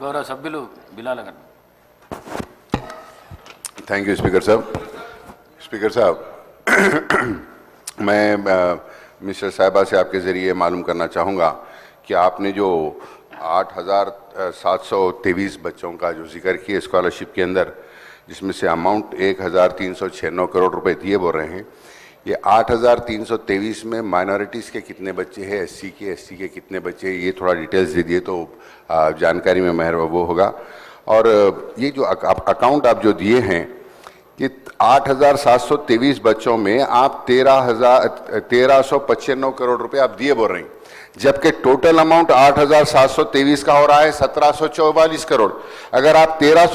గౌరవ సభ్యులు బిలాల గారు थैंक यू स्पीकर साहब स्पीकर साहब मैं अ, मिस्टर साहिबा से आपके ज़रिए मालूम करना चाहूँगा कि आपने जो आठ हज़ार सात सौ तेईस बच्चों का जो जिक्र किया स्कॉलरशिप के अंदर जिसमें से अमाउंट एक हज़ार तीन सौ छियानवे करोड़ रुपए दिए बोल रहे हैं ये आठ हज़ार तीन सौ तेईस में माइनॉरिटीज़ के कितने बच्चे हैं? एससी के एसटी के कितने बच्चे हैं? ये थोड़ा डिटेल्स दे दिए तो जानकारी में मेहर वो होगा। और ये जो अक- अकाउंट आप जो दिए हैं कि आठ हज़ार सात सौ तेईस बच्चों में आप तेरह हज़ार, तेरह सौ करोड़ रुपए आप दिए बोल रहे हैं। जबकि टोटल अमाउंट आठ हज़ार सात सौ तेईस का हो रहा है, सत्रह सौ चौवालीस करोड़। अगर आप तेरह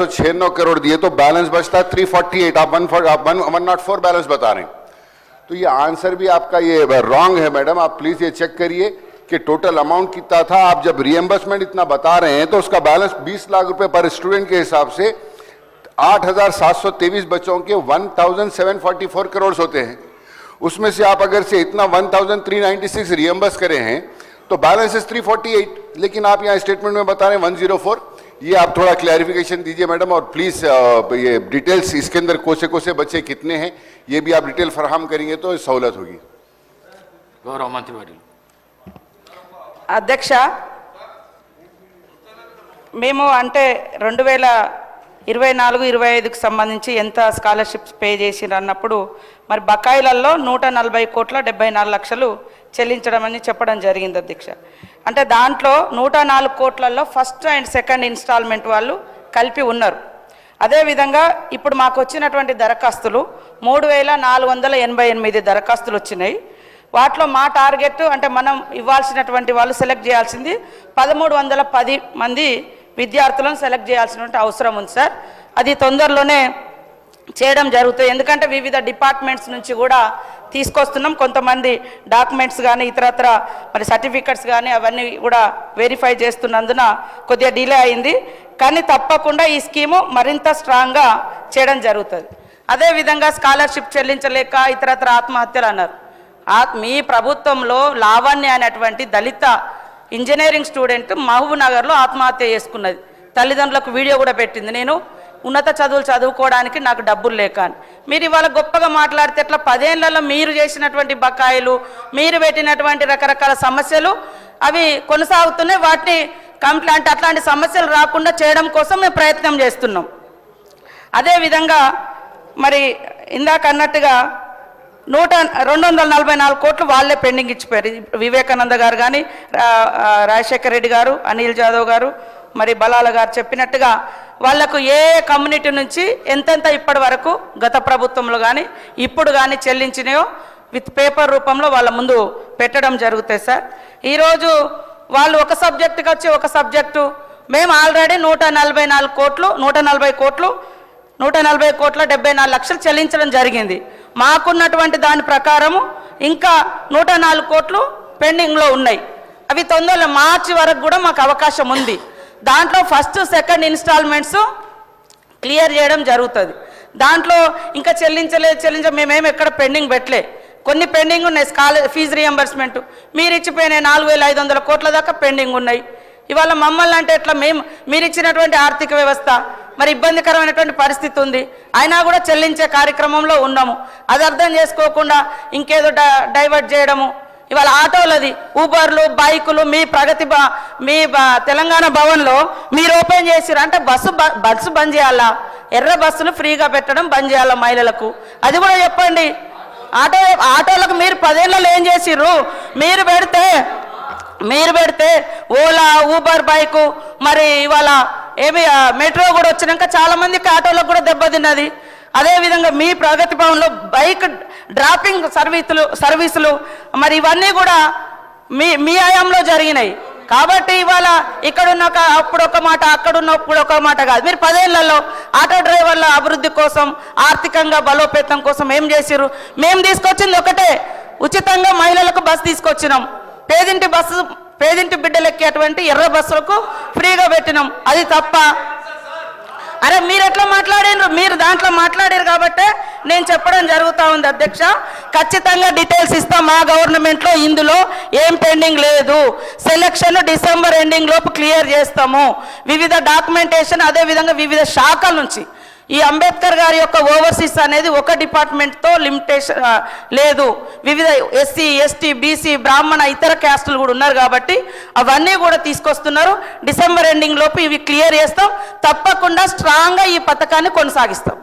करोड़ दिए तो बैलेंस बचता है थ्री फोर्टी एट आप वन आप वन नॉट फोर बैलेंस बता रहे हैं। तो ये आंसर भी आपका ये रॉन्ग है मैडम। आप प्लीज़ ये चेक करिए कि टोटल अमाउंट कितना था। आप जब रिएम्बर्समेंट इतना बता रहे हैं तो उसका बैलेंस 20 लाख रुपए पर स्टूडेंट के हिसाब से 8,723 बच्चों के 1,744 करोड़ होते हैं। उसमें से आप अगर से इतना 1,396 रिएम्बर्स करे हैं तो बैलेंस इज़ 348 लेकिन आप यहाँ स्टेटमेंट में बता रहे हैं 104 ये आप थोड़ा क्लैरिफिकेशन दीजिए मैडम और प्लीज ये डिटेल्स इसके अंदर कोसे कोसे बच्चे कितने हैं ये भी आप डिटेल फराहम करेंगे तो सहूलत होगी గౌరవ మంత్రివర్యులు అధ్యక్ష మేము అంటే రెండు వేల ఇరవై నాలుగు ఇరవై ఐదుకి సంబంధించి ఎంత స్కాలర్షిప్స్ పే చేసిరు అన్నప్పుడు మరి బకాయిలలో నూట నలభై కోట్ల డెబ్బై నాలుగు లక్షలు చెల్లించడం అని చెప్పడం జరిగింది అధ్యక్ష. అంటే దాంట్లో నూట నాలుగు కోట్లలో ఫస్ట్ అండ్ సెకండ్ ఇన్స్టాల్మెంట్ వాళ్ళు కలిపి ఉన్నారు. అదేవిధంగా ఇప్పుడు మాకు వచ్చినటువంటి దరఖాస్తులు మూడు వేల నాలుగు వందల ఎనభై ఎనిమిది దరఖాస్తులు వచ్చినాయి. వాటిలో మా టార్గెట్ అంటే మనం ఇవ్వాల్సినటువంటి వాళ్ళు సెలెక్ట్ చేయాల్సింది పదమూడు వందల పది మంది విద్యార్థులను సెలెక్ట్ చేయాల్సినటువంటి అవసరం ఉంది సార్. అది తొందరలోనే చేయడం జరుగుతుంది. ఎందుకంటే వివిధ డిపార్ట్మెంట్స్ నుంచి కూడా తీసుకొస్తున్నాం. కొంతమంది డాక్యుమెంట్స్ కానీ ఇతరత్ర మరి సర్టిఫికెట్స్ కానీ అవన్నీ కూడా వెరిఫై చేస్తున్నందున కొద్దిగా డిలే అయింది. కానీ తప్పకుండా ఈ స్కీము మరింత స్ట్రాంగ్గా చేయడం జరుగుతుంది. అదేవిధంగా స్కాలర్షిప్ చెల్లించలేక ఇతరత్ర ఆత్మహత్యలు అన్నారు. మీ ప్రభుత్వంలో లావణ్య అనేటువంటి దళిత ఇంజనీరింగ్ స్టూడెంట్ మహబూబ్ నగర్లో ఆత్మహత్య చేసుకున్నది. తల్లిదండ్రులకు వీడియో కూడా పెట్టింది. నేను ఉన్నత చదువులు చదువుకోవడానికి నాకు డబ్బులు లేక అని. మీరు ఇవాళ గొప్పగా మాట్లాడితే ఎట్లా పదేళ్ళలో మీరు చేసినటువంటి బకాయిలు మీరు పెట్టినటువంటి రకరకాల సమస్యలు అవి కొనసాగుతున్నాయి. వాటిని కంప్లైంట్ అట్లాంటి సమస్యలు రాకుండా చేయడం కోసం మేము ప్రయత్నం చేస్తున్నాం. అదేవిధంగా మరి ఇందాక అన్నట్టుగా నూట రెండు వందల నలభై నాలుగు కోట్లు వాళ్ళే పెండింగ్ ఇచ్చిపోయారు. వివేకానంద గారు కానీ రాజశేఖర రెడ్డి గారు అనిల్ జాదవ్ గారు మరి బలాల గారు చెప్పినట్టుగా వాళ్ళకు ఏ కమ్యూనిటీ నుంచి ఎంతెంత ఇప్పటి వరకు గత ప్రభుత్వంలో కానీ ఇప్పుడు కానీ చెల్లించినాయో విత్ పేపర్ రూపంలో వాళ్ళ ముందు పెట్టడం జరుగుతాయి సార్. ఈరోజు వాళ్ళు ఒక సబ్జెక్టుకి వచ్చి ఒక సబ్జెక్టు. మేము ఆల్రెడీ నూట నలభై నాలుగు కోట్లు నూట నలభై కోట్లు నూట నలభై కోట్ల డెబ్బై నాలుగు లక్షలు చెల్లించడం జరిగింది. మాకున్నటువంటి దాని ప్రకారము ఇంకా నూట నాలుగు కోట్లు పెండింగ్లో ఉన్నాయి. అవి తొందరలో మార్చి వరకు కూడా మాకు అవకాశం ఉంది. దాంట్లో ఫస్ట్ సెకండ్ ఇన్స్టాల్మెంట్స్ క్లియర్ చేయడం జరుగుతుంది. దాంట్లో ఇంకా చెల్లించలేదు చెల్లించ మేమేం ఎక్కడ పెండింగ్ పెట్టలే. కొన్ని పెండింగ్ ఉన్నాయి స్కాలర్ ఫీజు రియంబర్స్మెంట్ మీరు ఇచ్చిపోయిన నాలుగు వేల ఐదు వందల కోట్ల దాకా పెండింగ్ ఉన్నాయి. ఇవాళ మమ్మల్ని అంటే ఎట్లా మేము మీరు ఇచ్చినటువంటి ఆర్థిక వ్యవస్థ మరి ఇబ్బందికరమైనటువంటి పరిస్థితి ఉంది. అయినా కూడా చెల్లించే కార్యక్రమంలో ఉన్నాము. అది అర్థం చేసుకోకుండా ఇంకేదో డైవర్ట్ చేయడము ఇవాళ ఆటోలది ఊబర్లు బైకులు మీ ప్రగతి మీ బ- తెలంగాణ భవన్లో మీరు ఓపెన్ చేసిరు అంటే బస్సు బ- బస్సు బంద్ చేయాలా? ఎర్ర బస్సులు ఫ్రీగా పెట్టడం బంద్ చేయాలా మహిళలకు? అది కూడా చెప్పండి. ఆటో ఆటోలకు మీరు పదేళ్ళలో ఏం చేసిర్రు? మీరు పెడితే మీరు పెడితే ఓలా ఊబర్ బైకు మరి ఇవాళ ఏమి మెట్రో కూడా వచ్చినాక చాలా మందికి ఆటోలకు కూడా దెబ్బతిన్నది. అదేవిధంగా మీ ప్రగతి భవన్లో బైక్ డ్రాపింగ్ సర్వీసులు సర్వీసులు మరి ఇవన్నీ కూడా మీ మీ ఆయంలో జరిగినాయి. కాబట్టి ఇవాళ ఇక్కడున్న ఒక అప్పుడు ఒక మాట అక్కడున్నప్పుడు ఒక మాట కాదు. మీరు పదేళ్ళలో ఆటో డ్రైవర్ల అభివృద్ధి కోసం ఆర్థికంగా బలోపేతం కోసం ఏం చేసిర్రు? మేము తీసుకొచ్చింది ఒకటే ఉచితంగా మహిళలకు బస్సు తీసుకొచ్చినాం. పేదింటి బస్సు పేదింటి బిడ్డలు ఎక్కేటువంటి ఎర్ర బస్సులకు ఫ్రీగా పెట్టినాం. అది తప్ప అరే మీరు ఎట్లా మాట్లాడారు మీరు దాంట్లో మాట్లాడారు కాబట్టి నేను చెప్పడం జరుగుతూ ఉంది అధ్యక్ష. ఖచ్చితంగా డీటెయిల్స్ ఇస్తాం మా గవర్నమెంట్లో. ఇందులో ఏం పెండింగ్ లేదు. సెలక్షన్ డిసెంబర్ ఎండింగ్ లోపు క్లియర్ చేస్తాము. వివిధ డాక్యుమెంటేషన్ అదే విధంగా వివిధ శాఖల నుంచి. ఈ అంబేద్కర్ గారి యొక్క ఓవర్సీస్ అనేది ఒక డిపార్ట్మెంట్తో లిమిటేషన్ లేదు. వివిధ ఎస్సీ ఎస్టీ బీసీ బ్రాహ్మణ ఇతర క్యాస్టులు కూడా ఉన్నారు కాబట్టి అవన్నీ కూడా తీసుకొస్తున్నారు. డిసెంబర్ ఎండింగ్ లోపు ఇవి క్లియర్ చేస్తాం. తప్పకుండా స్ట్రాంగ్గా ఈ పథకాన్ని కొనసాగిస్తాం.